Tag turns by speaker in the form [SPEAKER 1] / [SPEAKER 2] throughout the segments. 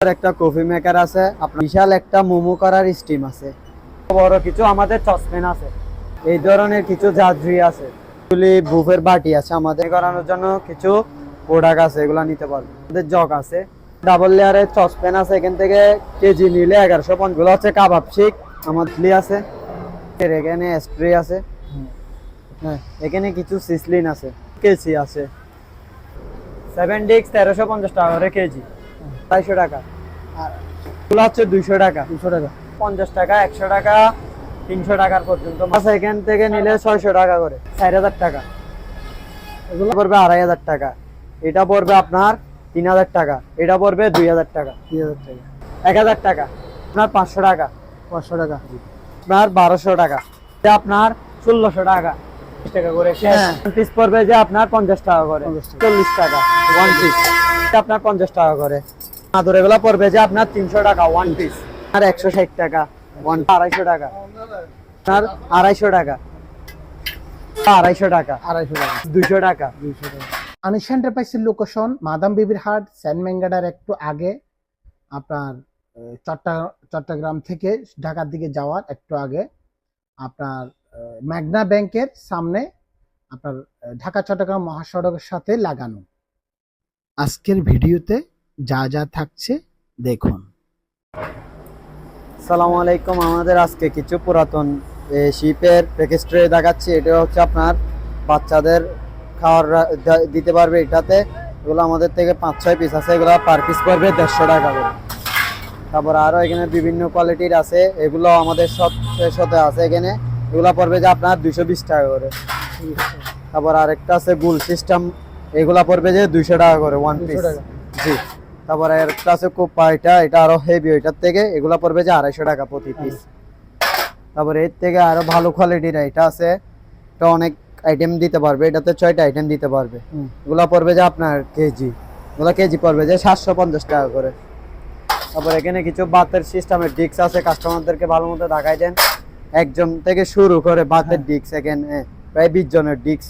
[SPEAKER 1] একটা coffee maker আছে বিশাল একটা মোমো করার স্টিম আছে। বড় কিছু আমাদের চসপেন আছে। এই ধরনের কিছু জাজরি আছে। বুফের বাটি আছে আমাদের। করানোর জন্য কিছু প্রোডাক্ট আছে, এগুলো নিতে পারবে আমাদের জগ আছে। ডাবল লেয়ারের চসপেন আছে, এখান থেকে কেজি নিলে এগারোশো পঞ্চাশ। হচ্ছে কাবাব শিক আমার আমাদের আছে। এখানে স্প্রে আছে। হ্যাঁ এখানে কিছু সিসলিন আছে। কেজি আছে। সেভেন ডিক্স তেরোশো পঞ্চাশ টাকা করে কেজি। আড়াইশো টাকা। আর এগুলো হচ্ছে দুইশো টাকা। দুশো টাকা। পঞ্চাশ টাকা একশো টাকা তিনশো টাকার পর্যন্ত। মাছ এখান থেকে নিলে ছয়শো টাকা করে চার হাজার টাকা। এগুলো পড়বে আড়াই হাজার টাকা। এটা পড়বে আপনার তিন হাজার টাকা। এটা পড়বে দুই হাজার টাকা। দুই হাজার টাকা। এক হাজার টাকা। আপনার পাঁচশো টাকা। পাঁচশো টাকা। আপনার বারোশো টাকা। এটা আপনার ষোলোশো টাকা। টাকা করে পিস পড়বে যে আপনার পঞ্চাশ টাকা করে। চল্লিশ টাকা। ওয়ান পিস আপনার পঞ্চাশ টাকা করে। আদর এগুলো পড়বে যে আপনার তিনশো টাকা ওয়ান পিস আর একশো ষাট টাকা ওয়ান আড়াইশো টাকা। আপনার আড়াইশো টাকা। আড়াইশো টাকা।
[SPEAKER 2] আড়াইশো টাকা।
[SPEAKER 1] দুইশো টাকা।
[SPEAKER 2] দুইশো টাকা। আনিস এন্টারপ্রাইজের লোকেশন মাদাম বিবির হাট সেন্ট মেঙ্গাডার একটু আগে আপনার চট্টগ্রাম থেকে ঢাকার দিকে যাওয়ার একটু আগে আপনার ম্যাগনা ব্যাংকের সামনে আপনার ঢাকা চট্টগ্রাম মহাসড়কের সাথে লাগানো। আজকের ভিডিওতে যা যা থাকছে দেখুন।
[SPEAKER 1] সালামু আলাইকুম আমাদের আজকে কিছু পুরাতন শিপের প্যাকেজ ট্রে দেখাচ্ছি। এটা হচ্ছে আপনার বাচ্চাদের খাওয়ার দিতে পারবে এটাতে। এগুলো আমাদের থেকে পাঁচ ছয় পিস আছে। এগুলো পার পিস পড়বে দেড়শো টাকা করে। তারপর আরও এখানে বিভিন্ন কোয়ালিটির আছে। এগুলো আমাদের সাথে আছে এখানে। এগুলো পড়বে যে আপনার দুইশো বিশ টাকা করে। তারপর আরেকটা আছে গুল সিস্টেম এগুলা পড়বে যে দুইশো টাকা করে ওয়ান পিস জি। তারপর আরেকটা আছে কোপা এটা এটা আরও হেভি ওইটার থেকে এগুলা পড়বে যে আড়াইশো টাকা প্রতি পিস তারপরে এর থেকে আরও ভালো কোয়ালিটির এটা আছে এটা অনেক আইটেম দিতে পারবে এটাতে ছয়টা আইটেম দিতে পারবে। এগুলা পড়বে যে আপনার কেজি এগুলা কেজি পড়বে যে সাতশো পঞ্চাশ টাকা করে। তারপর এখানে কিছু বাতের সিস্টেমের ডিক্স আছে কাস্টমারদেরকে ভালো মতো দেখাই দেন। একজন থেকে শুরু করে বাতের ডিক্স এখানে প্রায় বিশ জনের ডিক্স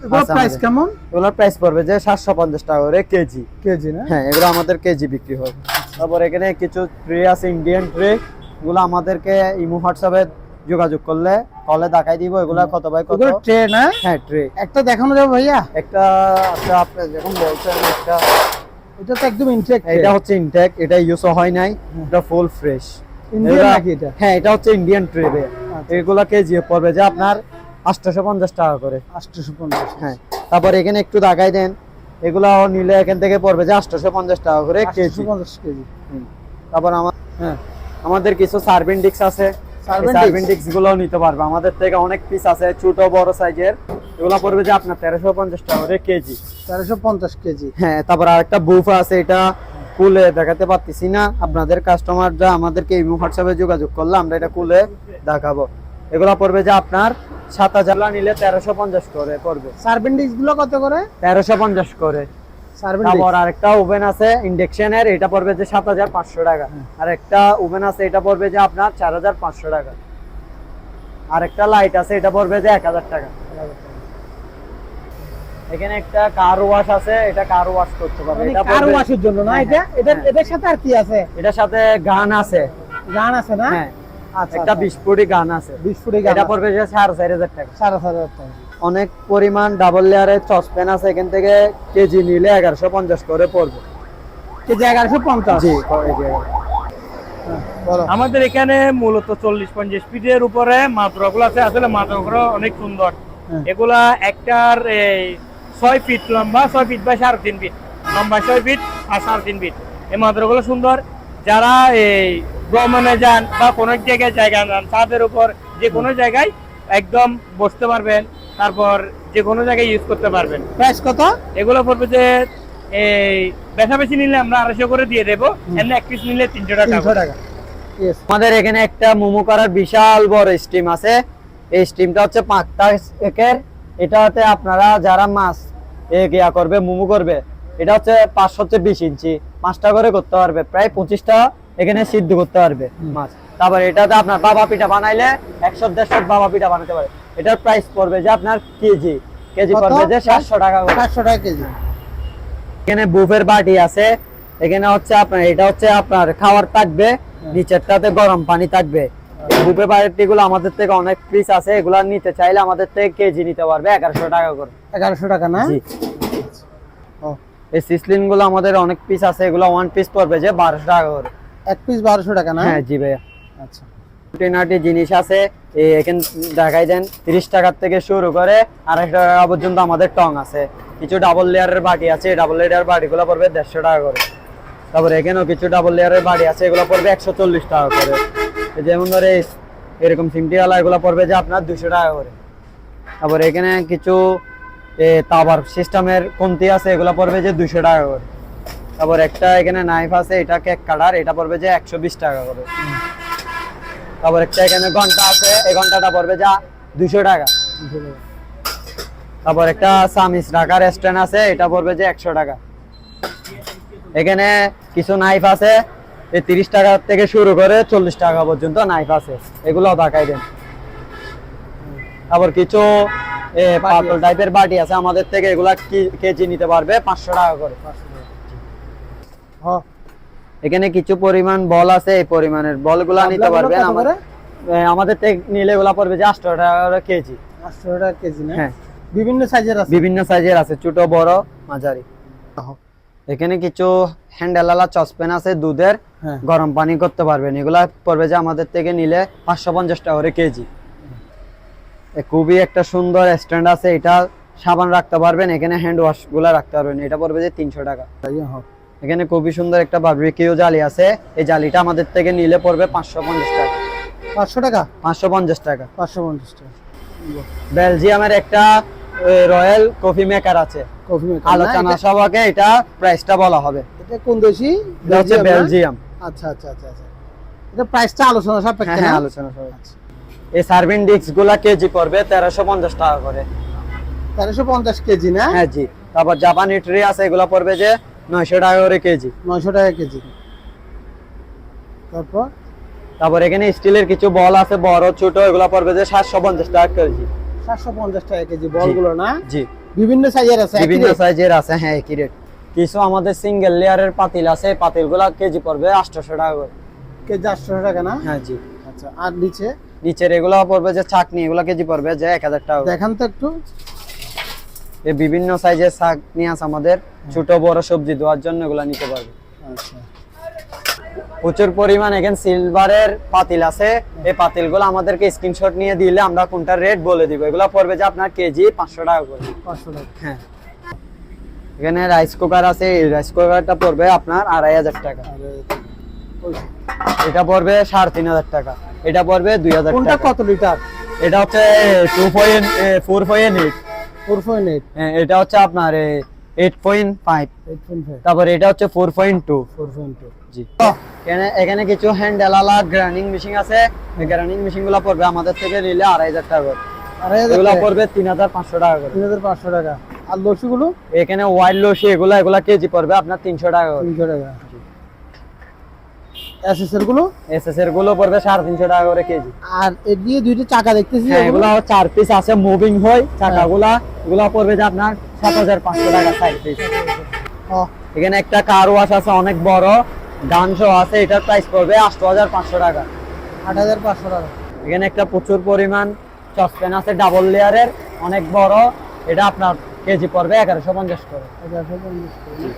[SPEAKER 2] প্রাইস কেমন?
[SPEAKER 1] এগুলোর প্রাইস পড়বে যে সাতশো পঞ্চাশ টাকা করে কেজি।
[SPEAKER 2] কেজি না?
[SPEAKER 1] হ্যাঁ এগুলো আমাদের কেজি বিক্রি হয়। তারপর এখানে কিছু ট্রে আছে ইন্ডিয়ান ট্রে এগুলো আমাদেরকে ইমো হোয়াটসঅ্যাপে যোগাযোগ করলে কলে দেখাই দিব এগুলো কত বাই কত।
[SPEAKER 2] ট্রে না?
[SPEAKER 1] হ্যাঁ ট্রে
[SPEAKER 2] একটা দেখানো যাবে ভাইয়া?
[SPEAKER 1] একটা আপনি যখন বলছেন একটা
[SPEAKER 2] এটা তো একদম ইনটেক
[SPEAKER 1] এটা হচ্ছে ইনটেক এটা ইউজ হয় নাই এটা ফুল ফ্রেশ
[SPEAKER 2] ইন্ডিয়ান
[SPEAKER 1] এগুলা-
[SPEAKER 2] নাকি এটা?
[SPEAKER 1] হ্যাঁ এটা হচ্ছে ইন্ডিয়ান ট্রে
[SPEAKER 2] আচ্ছা।
[SPEAKER 1] এগুলো কেজি পড়বে যে আপনার আটশোশো পঞ্চাশ টাকা করে।
[SPEAKER 2] আটশোশো পঞ্চাশ।
[SPEAKER 1] হ্যাঁ তারপর এখানে একটু দেখাই দেন। এগুলো নিলে এখান থেকে পড়বে যে আটশোশো পঞ্চাশ টাকা করে কেজি।
[SPEAKER 2] পঞ্চাশ কেজি।
[SPEAKER 1] তারপর আমার
[SPEAKER 2] হ্যাঁ
[SPEAKER 1] আমাদের কিছু ডিক্স আছে। ডিক্সগুলো নিতে পারবে। আমাদের থেকে অনেক পিস আছে ছোট বড় সাইজের এগুলো পড়বে যে আপনার তেরোশো পঞ্চাশ টাকা করে কেজি।
[SPEAKER 2] তেরোশো পঞ্চাশ কেজি।
[SPEAKER 1] হ্যাঁ তারপর আরেকটা বুফা আছে এটা কুলে দেখাতে পারতেছি না। আপনাদের কাস্টমার যা আমাদেরকে ইমো হোয়াটসঅ্যাপে যোগাযোগ করলে আমরা এটা কুলে দেখাবো। এগুলো পড়বে যে আপনার সাত হাজার নিলে তেরোশো পঞ্চাশ করে পড়বে।
[SPEAKER 2] সার্ভিংগুলো কত করে?
[SPEAKER 1] তেরোশো পঞ্চাশ করে।
[SPEAKER 2] সার্ভিং
[SPEAKER 1] তারপর আরেকটা ওভেন আছে ইন্ডাকশনের এটা পড়বে যে সাত হাজার পাঁচশো টাকা। আর একটা ওভেন আছে এটা পড়বে যে আপনার চার হাজার পাঁচশো টাকা। আরেকটা লাইট আছে এটা পড়বে যে এক হাজার টাকা। এখানে একটা কার ওয়াশ আছে এটা কার ওয়াশ করতে পারবে। এটা
[SPEAKER 2] কার ওয়াশের জন্য না
[SPEAKER 1] হ্যাঁ,
[SPEAKER 2] এটা?
[SPEAKER 1] হ্যাঁ।
[SPEAKER 2] এটার সাথে আর কি আছে?
[SPEAKER 1] এটার সাথে গান আছে।
[SPEAKER 2] গান আছে না?
[SPEAKER 1] হ্যাঁ। একটা বিশ ফুটি গান আছে।
[SPEAKER 2] বিশ ফুটে গান
[SPEAKER 1] এটা পড়বে সাড়ে চার হাজার টাকা।
[SPEAKER 2] সাড়ে চার হাজার টাকা।
[SPEAKER 1] অনেক পরিমাণ ডাবল লেয়ারের চসপ্যান আছে এখান থেকে কেজি নিলে এগারোশো পঞ্চাশ করে পড়বে।
[SPEAKER 2] কেজি এগারোশো পঞ্চাশ?
[SPEAKER 1] জি এই যে
[SPEAKER 2] বলো।
[SPEAKER 3] আমাদের এখানে মূলত চল্লিশ পঞ্চাশ ফিটের উপরে মাত্রাগুলো আছে। আসলে মাত্রাগুলো অনেক সুন্দর।
[SPEAKER 2] হ্যাঁ।
[SPEAKER 3] এগুলা একটার এই ছয় ফিট লম্বা ছয় ফিট বা সাড়ে তিন ফিট। লম্বা ছয় ফিট আর সাড়ে তিন ফিট। এই মাত্রাগুলো সুন্দর। যারা এই ভ্রমণে যান বা কোনো জায়গায় জায়গা যান ছাদের উপর যে কোনো জায়গায় একদম বসতে পারবেন তারপর যে কোনো জায়গায় ইউজ করতে পারবেন।
[SPEAKER 2] প্রাইস কত?
[SPEAKER 3] এগুলো পড়বে যে এই বেশা বেশি নিলে আমরা আড়াইশো করে দিয়ে দেবো এমনি এক পিস নিলে তিনশো টাকা
[SPEAKER 2] টাকা।
[SPEAKER 1] আমাদের এখানে একটা মোমো করার বিশাল বড় স্টিম আছে। এই স্টিমটা হচ্ছে পাঁচটা একের। এটাতে আপনারা যারা মাছ এ ইয়া করবে মোমো করবে এটা হচ্ছে পাঁচশো হচ্ছে বিশ ইঞ্চি। পাঁচটা করে করতে পারবে প্রায় পঁচিশটা এখানে সিদ্ধ করতে পারবে মাছ। তারপর এটাতে আপনার বাবা পিঠা বানাইলে একশো দেড়শো বাবা পিঠা বানাতে পারে। এটার প্রাইস পড়বে যে আপনার কেজি। কেজি পড়বে যে সাতশো টাকা
[SPEAKER 2] সাতশো টাকা কেজি।
[SPEAKER 1] এখানে বুফের বাটি আছে। এখানে হচ্ছে আপনার এটা হচ্ছে আপনার খাবার থাকবে নিচেরটাতে গরম পানি থাকবে। বুপে পার্টি গুলো আমাদের থেকে অনেক পিস আছে এগুলা নিতে চাইলে আমাদের থেকে কেজি নিতে পারবে এগারোশো টাকা করে।
[SPEAKER 2] এগারোশো টাকা না?
[SPEAKER 1] এই সিসলিনগুলো আমাদের অনেক পিস আছে এগুলো ওয়ান পিস পড়বে যে বারোশো টাকা করে।
[SPEAKER 2] এক পিস বারোশো টাকা না?
[SPEAKER 1] হ্যাঁ জি ভাইয়া।
[SPEAKER 2] আচ্ছা।
[SPEAKER 1] খুঁটিনাটি জিনিস আছে এখানে দেখাই দেন তিরিশ টাকার থেকে শুরু করে আড়াইশো টাকা পর্যন্ত আমাদের টং আছে। কিছু ডাবল লেয়ারের বাটি আছে ডাবল লেয়ারের বাটিগুলো পড়বে দেড়শো টাকা করে। তারপরে এখানেও কিছু ডাবল লেয়ারের বাটি আছে এগুলো পড়বে একশো চল্লিশ টাকা করে। যেমন ধরে এরকম সিমটিওয়ালা এগুলো পড়বে যে আপনার দুশো টাকা করে। তারপরে এখানে কিছু এ, তাওয়ার সিস্টেমের কমতি আছে এগুলো পড়বে যে দুশো টাকা করে। তারপর একটা এখানে নাইফ আছে এটা কেক কাটার এটা পড়বে যে একশো বিশ টাকা করে। তারপর একটা এখানে ঘণ্টা আছে এই ঘন্টাটা পড়বে যা দুশো টাকা। তারপর একটা সামিস রাখার স্ট্যান্ড আছে এটা পড়বে যে একশো টাকা। এখানে কিছু নাইফ আছে এই তিরিশ টাকা থেকে শুরু করে চল্লিশ টাকা পর্যন্ত নাইফ আছে এগুলো দেখাই দেন। তারপর কিছু পাতল টাইপের বাটি আছে আমাদের থেকে এগুলা কেজি নিতে পারবে পাঁচশো টাকা করে। এখানে কিছু পরিমাণ বল আছে এই পরিমাণের বলগুলা নিতে পারবেন আমাদের থেকে নিলে এগুলা পড়বে যে আটশো টাকা কেজি।
[SPEAKER 2] আটশো টাকা কেজি না?
[SPEAKER 1] হ্যাঁ।
[SPEAKER 2] বিভিন্ন সাইজের আছে?
[SPEAKER 1] বিভিন্ন সাইজের আছে ছোট বড় মাঝারি। এখানে কিছু হ্যান্ডেলালা চসপেন আছে দুধের
[SPEAKER 2] হ্যাঁ।
[SPEAKER 1] গরম পানি করতে পারবেন। এগুলা পড়বে যে আমাদের থেকে নিলে পাঁচশো পঞ্চাশ টাকা করে কেজি। খুবই একটা সুন্দর স্ট্যান্ড আছে এটা সাবান রাখতে পারবেন এখানে হ্যান্ড ওয়াশগুলা রাখতে পারবেন এটা পড়বে যে তিনশো টাকা। এখানে খুবই সুন্দর একটা বারবিকিউ জালি আছে। এই জালিটা আমাদের থেকে নিলে পড়বে পাঁচশো পঞ্চাশ টাকা।
[SPEAKER 2] পাঁচশো টাকা?
[SPEAKER 1] পাঁচশো পঞ্চাশ টাকা।
[SPEAKER 2] পাঁচশো পঞ্চাশ টাকা।
[SPEAKER 1] বেলজিয়ামের একটা রয়্যাল কফি মেকার আছে।
[SPEAKER 2] কফি মেকার
[SPEAKER 1] আলোচনা সভাকে এটা প্রাইসটা বলা হবে।
[SPEAKER 2] এটা কোন দেশি? বেলজিয়াম আচ্ছা আচ্ছা আচ্ছা আচ্ছা। এটা প্রাইসটা আলোচনা
[SPEAKER 1] হ্যাঁ
[SPEAKER 2] সাপেক্ষে
[SPEAKER 1] হ্যাঁ আলোচনা সভা এই সার্ভিং ডিস্কগুলা কেজি পড়বে তেরোশো পঞ্চাশ টাকা করে।
[SPEAKER 2] তেরোশো পঞ্চাশ কেজি না?
[SPEAKER 1] হ্যাঁ জি। তারপর জাপানি ট্রি আছে এগুলো পড়বে যে নয়শো টাকা করে কেজি।
[SPEAKER 2] নয়শো টাকা কেজি। তারপর?
[SPEAKER 1] তারপর এখানে স্টিলের কিছু বল আছে বড় ছোট এগুলো পড়বে যে সাতশো পঞ্চাশ টাকা কেজি।
[SPEAKER 2] সাতশো পঞ্চাশ টাকা কেজি বলগুলো না?
[SPEAKER 1] জি।
[SPEAKER 2] বিভিন্ন সাইজের আছে
[SPEAKER 1] বিভিন্ন সাইজের আছে হ্যাঁ একই রেট কিছু আমাদের সিঙ্গেল লেয়ারের পাতিল আছে পাতিলগুলা কেজি পড়বে আটশোশো টাকা করে।
[SPEAKER 2] কেজি আটশো টাকা না?
[SPEAKER 1] হ্যাঁ জি।
[SPEAKER 2] আচ্ছা আর নিচে?
[SPEAKER 1] নিচের এগুলো পড়বে যে চাকনি এগুলো কেজি পড়বে যে এক হাজার টাকা।
[SPEAKER 2] দেখান তো একটু।
[SPEAKER 1] বিভিন্ন সাইজের চাকনি আছে আমাদের। ছোট বড় সবজি দেওয়ার জন্য এগুলো নিতে পারবে।
[SPEAKER 2] আচ্ছা।
[SPEAKER 1] প্রচুর পরিমাণ এখানে সিলভারের পাতিল আছে। এই পাতিলগুলো আমাদেরকে স্ক্রিনশট নিয়ে দিলে আমরা কোনটা রেট বলে দিব। এগুলো পড়বে যে আপনার কেজি পাঁচশো টাকা করে।
[SPEAKER 2] পাঁচশো টাকা।
[SPEAKER 1] হ্যাঁ। এখানে রাইস কুকার আছে। এই রাইস কুকারটা পড়বে আপনার আড়াই হাজার টাকা। এটা পড়বে সাড়ে তিন হাজার টাকা। এটা পড়বে দুই হাজার
[SPEAKER 2] কোনটা
[SPEAKER 1] টাকা।
[SPEAKER 2] কত লিটার?
[SPEAKER 1] এটা হচ্ছে two point four point eight
[SPEAKER 2] point
[SPEAKER 1] এটা হচ্ছে আপনার eight point five
[SPEAKER 2] eight point five
[SPEAKER 1] তারপর এটা হচ্ছে four point two
[SPEAKER 2] four point two
[SPEAKER 1] জি। এখানে এখানে কিছু হ্যান্ডেলালা গ্রাইন্ডিং মেশিন আছে। এই গ্রাইন্ডিং মেশিনগুলো পড়বে আমাদের থেকে নিলে আড়াই হাজার টাকা করে। এগুলো পড়বে তিন হাজার পাঁচশো টাকা করে।
[SPEAKER 2] তিন হাজার পাঁচশো টাকা। আর লসিগুলো
[SPEAKER 1] এখানে ওয়াইল্ড লসি এগুলো এগুলো কেজি পড়বে আপনার তিনশো টাকা করে।
[SPEAKER 2] তিনশো টাকা। এসএসএরগুলো?
[SPEAKER 1] এসএস এরগুলো পড়বে সাড়ে তিনশো টাকা করে কেজি।
[SPEAKER 2] আর এর দিয়ে দুইটা চাকা দেখতেছি
[SPEAKER 1] হ্যাঁ
[SPEAKER 2] এগুলো
[SPEAKER 1] চার পিস আছে মুভিং হয় চাকাগুলা এগুলো পড়বে যে আপনার সাত হাজার পাঁচশো টাকা চার পিস এখানে একটা কার ওয়াশ আছে অনেক বড় ডান শো আছে এটার প্রাইস পড়বে আট হাজার পাঁচশো টাকা।
[SPEAKER 2] আট হাজার পাঁচশো টাকা।
[SPEAKER 1] এখানে একটা প্রচুর পরিমাণ চসপেন আছে ডাবল লেয়ারের অনেক বড় এটা আপনার কেজি পড়বে এগারোশো পঞ্চাশ করে।
[SPEAKER 2] এগারোশো পঞ্চাশ টাকা। হ্যাঁ,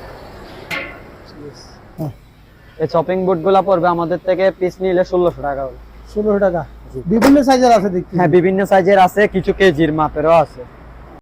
[SPEAKER 1] এই শপিং বুটগুলা গুলা পড়বে আমাদের থেকে পিস নিলে ষোলোশো টাকা
[SPEAKER 2] ষোলোশো টাকা। বিভিন্ন সাইজের আছে দেখি
[SPEAKER 1] হ্যাঁ বিভিন্ন সাইজের আছে কিছু কেজির মাপেরও আছে।